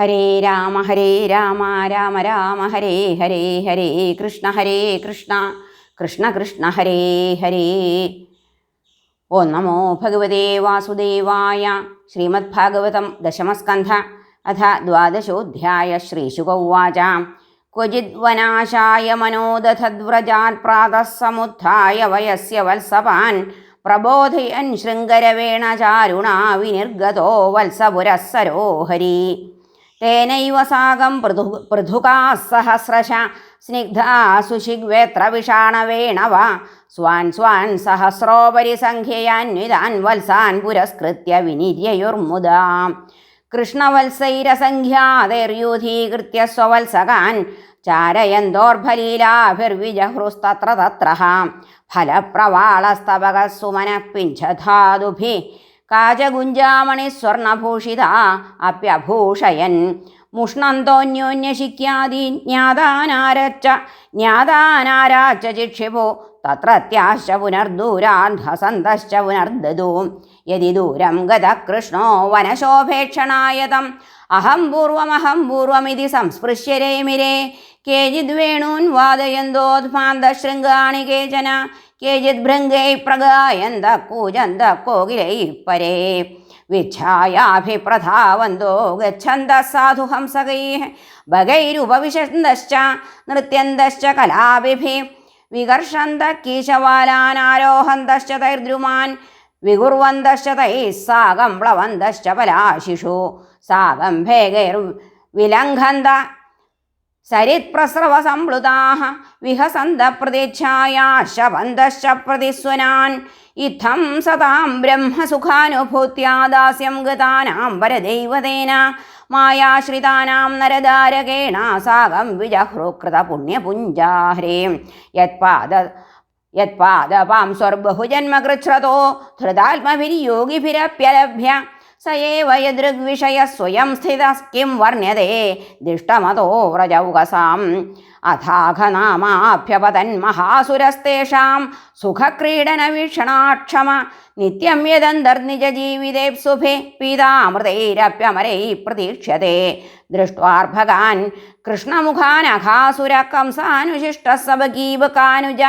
ഹരേ രാമ ഹരേ രാമ രാമ രാമ ഹരേ ഹരേ ഹരേ കൃഷ്ണ ഹരേ കൃഷ്ണ കൃഷ്ണ കൃഷ്ണ ഹരേ ഹരേ. ഓ നമോ ഭഗവതേ വാസുദേവായ ശ്രീമദ്ഭാഗവതം ദശമസ്കന്ധ അഥ ദ്വാദശോധ്യായ ശ്രീശുക ഉവാച ക്വചിദ്വനാശായ മനോദധദ്വ്രജാത് പ്രാതः സമുത്ഥായ വയസ്യ വത്സപാൻ പ്രബോധയൻ ശൃംഗരവേണചാരുണാ വിനിർഗതോ വത്സപുരസ്സരോ ഹരി തേനൈവ സാകം പൃഥു പൃഥുകാ സഹസ്രശ സ്നിഗ്ധാ സുഷിഗ്വേത്ര വിഷാണവേണവ സ്വാൻ സ്വാൻ സഹസ്രോപരി സംഖ്യയാന്വിതാൻ വത്സാൻ പുരസ്കൃത്യ വിനിര്യയുർമുദാ കൃഷ്ണവത്സൈരസംഖ്യാതൈർയൂഥീകൃത്യ സ്വവത്സകാൻ ചാരയന്തോർഫലീലാഭിർവിജഹൃസ്തത്ര തത്ര ഫലപ്രവാളസ്തവക സുമനഃ സ്വർണഭൂഷിത അപ്യഭൂഷയൻ. മുഷ്ണന്തോന്യോന്യശിക്യാദി ജ്ഞാതാനാരച്ച ജ്ഞാതാനാരാച്ച ചിക്ഷിപോ തത്രത്യാശ്ച പുനർദൂരാൻ ഹസന്തശ്ച പുനർദദൂ യതി ദൂരം ഗത കൃഷ്ണോ വനശോഭേക്ഷണായതം. അഹം പൂർവമഹം പൂർവമിതി സംസ്പൃശ്യ രേമിരേ കേചിദ് വേണൂൻ വാദയന്തോദ്മാന്തശൃംഗാണി കേചന. കേചിത് ഭൃംഗൈ പ്രഗായന്ത കൂജന്ത കോകിലൈ പരേ വിച്ഛായാഭിപ്രധാവന്തോ ഗച്ഛന്ത സാധു ഹംസകൈ ഭഗൈരുപവിശന്തശ്ച നൃത്യന്തശ്ച കലാഭിഭി വികർഷന്ത കീശവാലാനാരോഹന്തശ്ച തൈർദ്രുമാൻ വികുർവന്തശ്ച തൈ സാകം പ്ലവന്തശ്ച പലാശിഷു സാകം ഭേഗൈർ വിലംഘന്ത സരിത്പ്രസ്രവസംപ്ലുതാः വിഹസന്ത പ്രതിച്ഛായാശപന്തശ്ച പ്രതിസ്വനാൻ ഇത്തം സതാം ബ്രഹ്മസുഖാനുഭൂത്യാ ദാസ്യം ഗതാനാം വരദൈവതേന. മായാശ്രിതാനാം നരദാരകേണ സാകം വിജഹൃകൃത പുണ്യപുഞ്ചാഹ്രേ യത്പാദ യത്പാദപാം സ്വർബഹുജന്മകൃച്ഛ്രതോ സയേവയ ദൃഗ്വിഷയ സ്വയം സ്ഥിത കിം വർണ്യതേ ദിഷ്ടമതോ വ്രജൗകസാം അഥാഘനാമാഭ്യപതൻ മഹാസുരസ്തേഷാം സുഖക്രീഡന വീക്ഷണാക്ഷമ നിത്യം യദന്തർനിജ ജീവിതേപ്സുഭേ പീതാമൃതൈരപ്യമരൈ പ്രതീക്ഷ്യത്തെ ദൃഷ്ട്വാർഭകാൻ കൃഷ്ണമുഖാനഘാസുര കംസാനുശിഷ്ട സബഗീബകാനുജ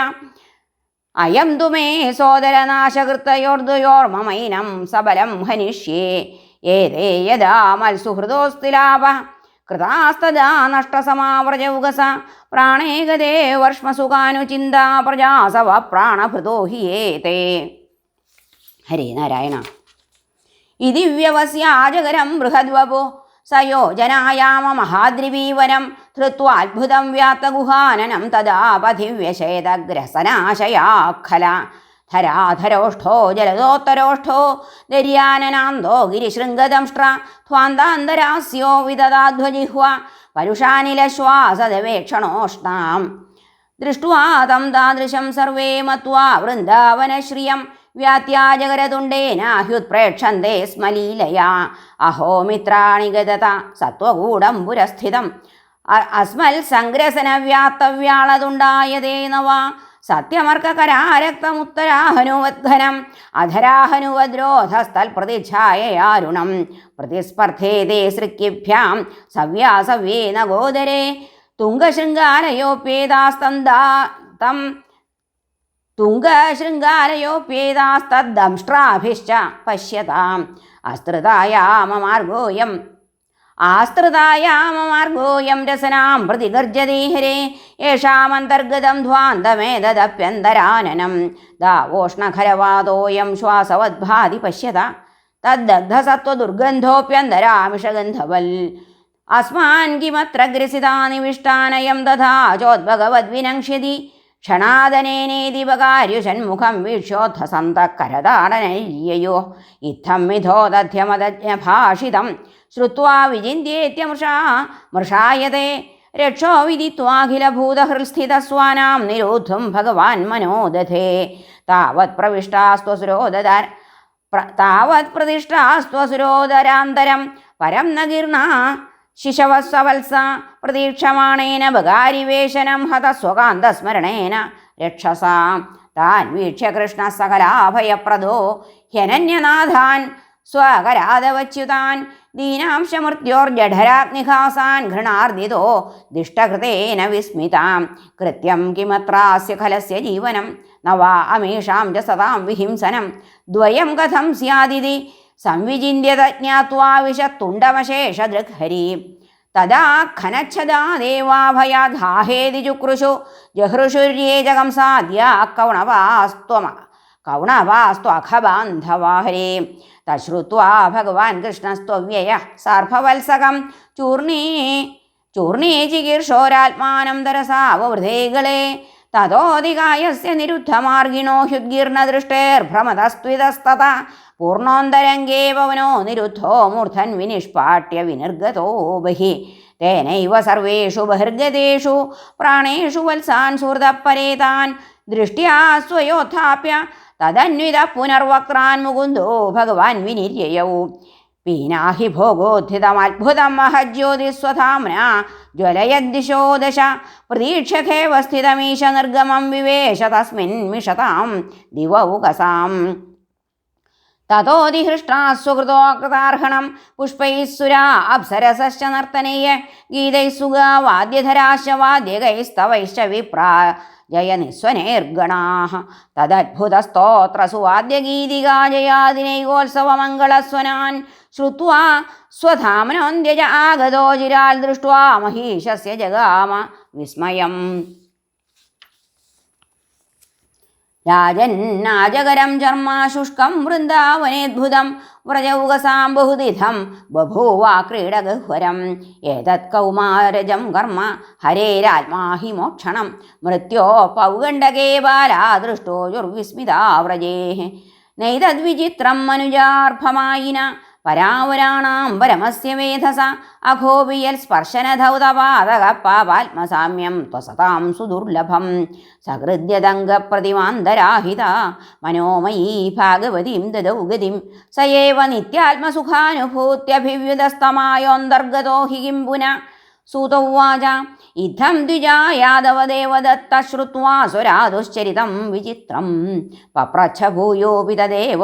അയം തുമേ മേ സോദരനാശകൃത്തയോർദ്വയോർമമൈനം സബലം ഹനിഷ്യേ. ഏതേ യഥാ മത്സുഹൃദോസ്തിലാപ? കൃതാസ്തദാ നഷ്ടസമാവ്രജൗകസ. പ്രാണേ ഗതേ വർഷ്മസുഖാനുചിന്താ പ്രജാസവ പ്രാണഭൃതോ ഹി ഏതേ. ഹരേ നാരായണ. ഇതി വ്യവസ്യാജകരം ബൃഹദ്വപു. സയോജനായാമ മഹാദ്രിവീവനം ധൃത്വാത്ഭുതം വ്യാത്തഗുഹാനനം തദാ പഥിവ്യശേതഗ്രസനാശയാഖല ധരാധരോഷ്ഠോ ജലദോത്തരോഷ്ഠോ ദര്യാനനാന്തോ ഗിരിശൃംഗദംഷ്ട്ര ധ്വാന്താന്തരാസ്യോ വിദദാധ്വജിഹ്വ പരുഷാനിലശ്വാസദവേക്ഷണോഷ്ണാം ദൃഷ്ട്വാ തം താദൃശം സർവേ മത്വാ വൃന്ദാവനശ്രിയം. വ്യാത്യാജകരതുണ്ടേനാഹ്യുത്പ്രേക്ഷന്തേ സ്മലീലയാ. അഹോ മിത്രാണി ഗതത. സത്വകൂടം പുരസ്ഥിതം. അസ്മൽ സംഗ്രസന വ്യാത്തവ്യാളതുണ്ടായതേ നവ അധരാഹനുവദ്രോധസ്ഥൽ അധരാഹനുവദ്രോധസ്ഥൽപ്രതിച്ഛായയാരുണം പ്രതിസ്പർദ്ധേതേ സൃക്കിഭ്യാം സവ്യാസവ്യേന ഗോദരേ. തുംഗശൃംഗാരയോപ്യേതാസ്തന്താ തം. പശ്യതാം. ആസ്തൃതായാമമാർഗോയം ആസ്തൃതായാമമാർഗോയം രസനാം പ്രതിഗർജതേ ഹരേ. യേഷാമന്തർഗതം ധ്വാന്തമേതദപ്യന്തരാനനം. ദാവോഷ്ണഖരവാതോയം ശ്വാസവദ്ഭാതി പശ്യത. തദ്ദഗ്ധസത്വദുർഗന്ധോപ്യന്തരാമിഷഗന്ധവൽ. അസ്മാൻ കിമത്ര ഗ്രസിതാനിവിഷ്ടാനയം തഥാ ചോദ്ഭഗവദ്വിനങ്ഷ്യതി ക്ഷണാദനേനേതിപകാര്യുഷന്മുഖം വീക്ഷ്യോത്ഥസന്തക്കരതാടനയ്യയോ ഇത്തം മിഥോ ശ്രുത്വാ വിചിന്യേത്യമൃഷാ മൃഷായതേ. രക്ഷോ വിദിത്വാഖിലഭൂതഹൃൽസ്ഥിതസ്വാനാം നിരോധം ഭഗവാൻ മനോദധേ. താവത് പ്രവിഷ്ടാസ്ത്വസുരോദര താവത് പ്രതിഷ്ടാസ്ത്വസുരോദരാന്തരം പരം നഗീർണ ശിശവസവത്സ പ്രതീക്ഷമാണേന ബകാരിവേശനം ഹതസ്വകാന്തസ്മരണേന രക്ഷസാം. താൻ വീക്ഷ്യ കൃഷ്ണ സകലാഭയപ്രദോ. ഹ്യനന്യനാഥാൻ സ്വകരാതവച്യുതാൻ ദീനാംശമൃത്യോർജഠരാഗ്നിഹാസാൻ ഘൃണാർദിതോ ദിഷ്ടകൃതേന വിസ്മിതാം. കൃത്യം കിമത്രാസ്യ ഖലസ്യ ജീവനം. നവാ അമേഷാം ച സതാം വിഹിംസനം. ദ്വയം കഥം സ്യാദിതി. സംവിചിന്യത ജ്ഞാത്വാ വിശത്തുണ്ടമശേഷദൃഗ്ഹരി തദാ ഖനച്ഛദാ ദേവാഭയാധാഹേതി ചുക്രുഷു. ജഹൃഷുര്യേ ജകംസാദ്യ കൗണവാസ്ത്വമ. കൗണവാസ്ത്വഖബാന്ധവാഹരേ തശ്രുത്വാ ഭഗവാൻ കൃഷ്ണസ്ത്വവ്യയ സർഭവത്സകം. ചൂർണീ ചൂർണീ ചികീർഷോരാത്മാനം തരസാവൃതേകളെ തഥോധികായ നിരുദ്ധമാർഗിണോ ഹ്യുദ്ഗീർണദൃഷ്ടേർഭ്രമതസ്ത്വിതസ്തത പൂർണോന്തരംഗേ പവനോ നിരുദ്ധോ മൂർധൻ വിനിഷ്പാട്യ വിനിർഗതോ ബഹി. തേനൈവ സർവേഷു ബഹിർഗതേഷു. പ്രാണേഷു വത്സാൻ സുഹൃതപ്പരേതാൻ ദൃഷ്ട്യാ സ്വയോത്ഥാപ്യ തദന്വിത പുനർവക്രാൻ മുകുന്ദോ ഭഗവാൻ വിനിര്യയൗ പീനാഹി ഭോഗോദ്ധിതമത്ഭുതം മഹജ്യോതിസ്വധാമ്ന ജ്വലയദ്ദിശോ ദശ. പ്രതീക്ഷഖേവ സ്ഥിതമീശ നിർഗമം വിവേശ തസ്മിൻ മിഷതാം ദിവൗകസാം. തതോതിഹൃഷ്ടാസ്വകൃതോകൃതാർഹണം പുഷ്പൈസുരാ അപ്സരസശ്ച നർത്തനേയ. ഗീതൈः സുഗാ വാദ്യധരാശ്ച വാദ്യകൈസ്തവൈശ്ച വിപ്രാ ജയനിസ്വനേർഗണാः തദദ്ഭുതസ്തോത്രസുവാദ്യഗീതികാ ജയാദിനൈകോത്സവമംഗളസ്വനാൻ ശ്രുത്വാ സ്വധാമനോന്ത്യജ ആഗതോ ചിരാൽ ദൃഷ്ട്വാ മഹീഷസ്യ ജഗാമ വിസ്മയം. രാജന്നാജകരം ചർമ്മ ചർമാശുഷ്കം വൃന്ദാവനേദ്ഭുതം വ്രജൗകസാം ബഹുദിധം ബഭൂവാ ക്രീഡഗഹ്വരം. ഏതത് കൗമാരജം കർമ്മ? ഹരേരാത്മാഹി മോക്ഷണം മൃത്യോ പൗഗണ്ഡകേ ബാലാ ദൃഷ്ടോ ദുർവിസ്മിതാ വ്രജേ നൈതദ്വിചിത്രം മനുജാർഭമായിന. പരാവരാണാം പരമസ്യ മേധസ അഘോപിയൽ സ്പർശനധൗതപാതകപ്പാപാത്മസാമ്യം ത്വസതാം സുദുർലഭം. സഹൃദ്യതംഗപ്രതിമാന്തരാഹിത മനോമയീ ഭാഗവതീം ദദൗ ഗതിം. സ ഏവ നിത്യാത്മസുഖാനുഭൂത്യഭിവ്യുതസ്തമായോന്തർഗതോ ഹി കിംപുന. പുന സൂതൗവാച. ഇത്തം ദ്വിജായാദവദേവദത്ത ശ്രുത്വാ സ്വരാതുശ്ചരിതം വിചിത്രം. പപ്രച്ഛ ഭൂയോപി തദേവ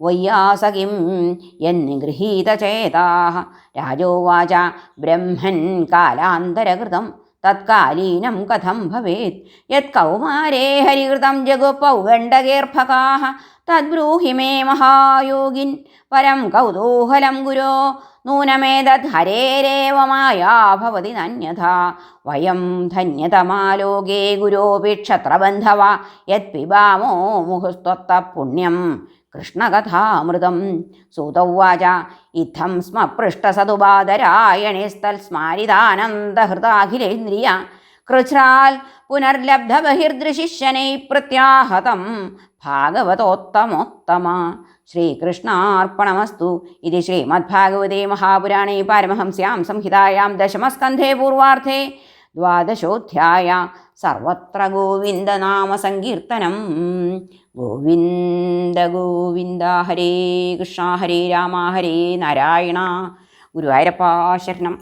പുണ്യം എന്ന് ഗൃഹീതചേതാ രാജോവാച ബ്രഹ്മൻ കാലാന്തരകൃതം തത്കാലീനം കഥം ഭവേത്. യത് കൗമാരേ ഹരികൃതം ജഗുപൗഗണ്ഡകേർഭകാः തദ്ബ്രൂഹി മേ മഹായോഗിൻ. പരം കൗതൂഹലം ഗുരോ. നൂനമേതദ് ഹരേരേവമായാഭവതി നന്യഥ ഭവതി നന്യഥാ. വയം ധന്യതമാലോകേ ഗുരോപി ക്ഷത്രബന്ധവ. യത് പിബാമോ മുഹുസ്ത്വത്ത പുണ്യം കൃഷ്ണകഥാമൃതം. സൂതൗവാച ഇത്തം സ്മ പൃഷ്ടസതുപാദരായണിസ്തൽസ്മാരിതാനന്ദഹൃതാഖിലേന്ദ്രിയ കൃച്ഛ്രാൽ പുനർലബ്ധബഹിർദൃശിഷ്യനൈ പ്രത്യാഹതം ഭാഗവതോത്തമോത്തമ. ശ്രീകൃഷ്ണാർപ്പണമസ്തു. ഇത് ശ്രീമദ്ഭാഗവതേ മഹാപുരാണേ പാരമഹംസ്യാം സംഹിതായാം ദശമസ്കന്ധേ പൂർവാർദ്ധേ ദ്വാദശോധ്യായ സർവത്ര ഗോവിന്ദനാമസങ്കീർത്തനം ഗോവിന്ദ ഗോവിന്ദ ഹരേ കൃഷ്ണ ഹരേ രാമ ഹരേ നാരായണ. ഗുരുവായൂരപ്പ ശരണം.